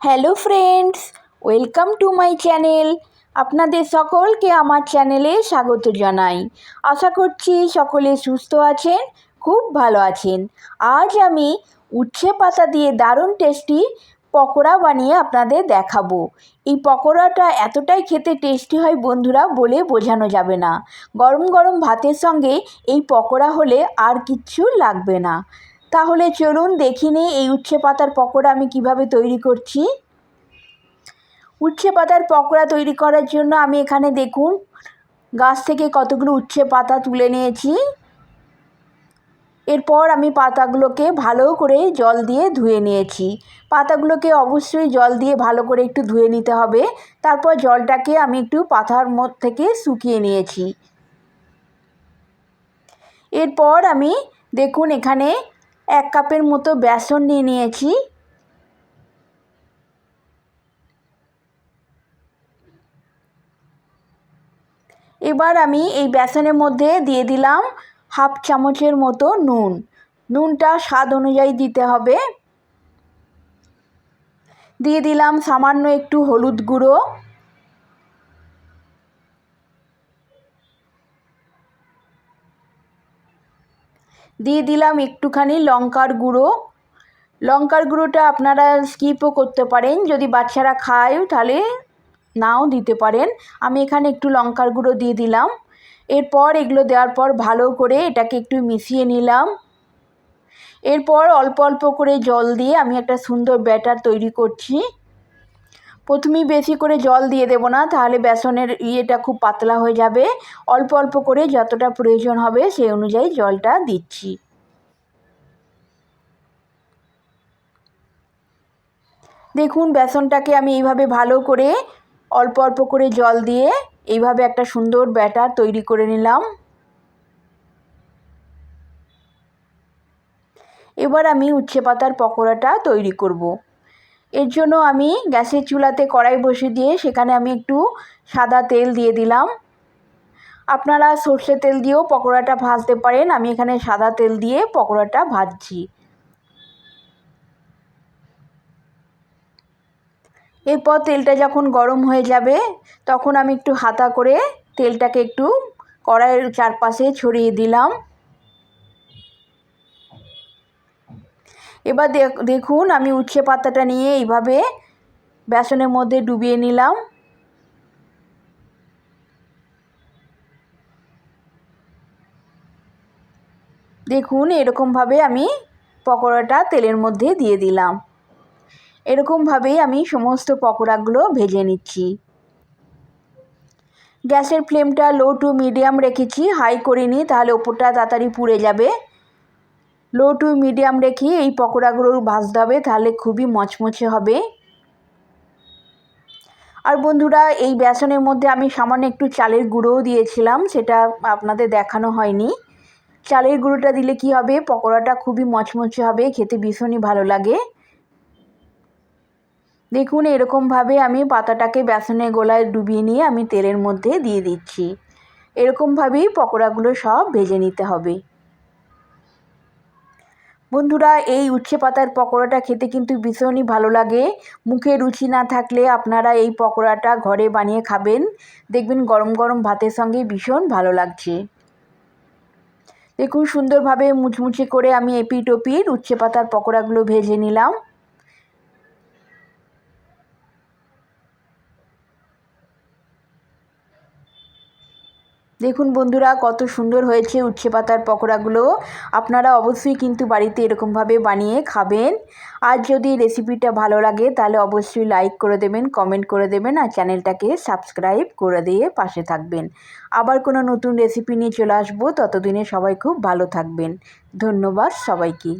Hello friends, welcome to my channel. আপনাদের সকলকে আমার চ্যানেলে স্বাগত জানাই। আশা করছি সকলে সুস্থ আছেন, খুব ভালো আছেন। আজ আমি উচ্ছে পাতা দিয়ে দারুণ টেস্টি পকোড়া বানিয়ে আপনাদের দেখাবো। এই পকোড়াটা এতটাই খেতে টেস্টি হয় বন্ধুরা বলে বোঝানো যাবে না। গরম গরম ভাতের সঙ্গে এই পকোড়া হলে আর কিচ্ছু লাগবে না। তাহলে চলুন দেখি নিই এই উচ্ছে পাতার পকোড়া আমি কীভাবে তৈরি করছি। উচ্ছে পাতার পকোড়া তৈরি করার জন্য আমি এখানে দেখুন, গাছ থেকে কতগুলো উচ্ছে পাতা তুলে নিয়েছি। এরপর আমি পাতাগুলোকে ভালো করে জল দিয়ে ধুয়ে নিয়েছি। পাতাগুলোকে অবশ্যই জল দিয়ে ভালো করে একটু ধুয়ে নিতে হবে। তারপর জলটাকে আমি একটু পাতার মধ্যে থেকে শুকিয়ে নিয়েছি। এরপর আমি দেখুন এখানে এক কাপের মতো বেসন নিয়ে নিয়েছি। এবার আমি এই বেসনের মধ্যে দিয়ে দিলাম হাফ চামচের মতো নুন। নুনটা স্বাদ অনুযায়ী দিতে হবে। দিয়ে দিলাম সামান্য একটু হলুদ গুঁড়ো। দিয়ে দিলাম একটুখানি লঙ্কার গুঁড়ো। লঙ্কার গুঁড়োটা আপনারা স্কিপও করতে পারেন। যদি বাচ্চারা খায়, তাহলে নাও দিতে পারেন। আমি এখানে একটু লঙ্কার গুঁড়ো দিয়ে দিলাম। এরপর এগুলো দেওয়ার পর ভালো করে এটাকে একটু মিশিয়ে নিলাম। এরপর অল্প অল্প করে জল দিয়ে আমি একটা সুন্দর ব্যাটার তৈরি করছি। প্রথমেই বেশি করে জল দিয়ে দেব না, তাহলে বেসনের ইয়েটা খুব পাতলা হয়ে যাবে। অল্প অল্প করে যতটা প্রয়োজন হবে সেই অনুযায়ী জলটা দিচ্ছি। দেখুন, বেসনটাকে আমি এইভাবে ভালো করে অল্প অল্প করে জল দিয়ে এইভাবে একটা সুন্দর ব্যাটার তৈরি করে নিলাম। এবার আমি উচ্ছে পাতার পকোড়াটা তৈরি করব। এর জন্য আমি গ্যাসের চুলাতে কড়াই বসে দিয়ে সেখানে আমি একটু সাদা তেল দিয়ে দিলাম। আপনারা সর্ষে তেল দিয়েও পকোড়াটা ভাজতে পারেন। আমি এখানে সাদা তেল দিয়ে পকোড়াটা ভাজছি। এরপর তেলটা যখন গরম হয়ে যাবে, তখন আমি একটু হাতা করে তেলটাকে একটু কড়াইয়ের চারপাশে ছড়িয়ে দিলাম। এবার দেখুন আমি উচ্ছে পাতাটা নিয়ে এইভাবে বেসনের মধ্যে ডুবিয়ে নিলাম। দেখুন এরকমভাবে আমি পকোড়াটা তেলের মধ্যে দিয়ে দিলাম। এরকমভাবেই আমি সমস্ত পকোড়াগুলো ভেজে নিচ্ছি। গ্যাসের ফ্লেমটা লো টু মিডিয়াম রেখেছি, হাই করিনি তাহলে ওপরটা তাড়াতাড়ি পুড়ে যাবে। লো টু মিডিয়াম রেখে এই পকোড়াগুলো ভাজতে হবে তাহলে খুবই মচমচে হবে। আর বন্ধুরা, এই বেসনের মধ্যে আমি সামান্য একটু চালের গুঁড়োও দিয়েছিলাম, সেটা আপনাদের দেখানো হয়নি। চালের গুঁড়োটা দিলে কি হবে, পকোড়াটা খুবই মচমচে হবে, খেতে ভীষণই ভালো লাগে। দেখুন, এরকমভাবে আমি পাতাটাকে বেসনের গোলায় ডুবিয়ে নিয়ে আমি তেলের মধ্যে দিয়ে দিচ্ছি। এরকমভাবেই পকোড়াগুলো সব ভেজে নিতে হবে। বন্ধুরা, এই উচ্ছে পাতার পকোড়াটা খেতে কিন্তু ভীষণই ভালো লাগে। মুখে রুচি না থাকলে আপনারা এই পকোড়াটা ঘরে বানিয়ে খাবেন। দেখবেন গরম গরম ভাতের সঙ্গে ভীষণ ভালো লাগছে। দেখুন, সুন্দরভাবে মুচমুচে করে আমি এপিট ওপিট উচ্ছে পাতার পকোড়াগুলো ভেজে নিলাম। দেখুন বন্ধুরা, কত সুন্দর হয়েছে উচ্ছে পাতার পকোড়াগুলো। আপনারা অবশ্যই কিন্তু বাড়িতে এরকমভাবে বানিয়ে খাবেন। আর যদি রেসিপিটা ভালো লাগে, তাহলে অবশ্যই লাইক করে দেবেন, কমেন্ট করে দেবেন, আর চ্যানেলটাকে সাবস্ক্রাইব করে দিয়ে পাশে থাকবেন। আবার কোনো নতুন রেসিপি নিয়ে চলে আসব, ততদিনে সবাই খুব ভালো থাকবেন। ধন্যবাদ সবাইকে।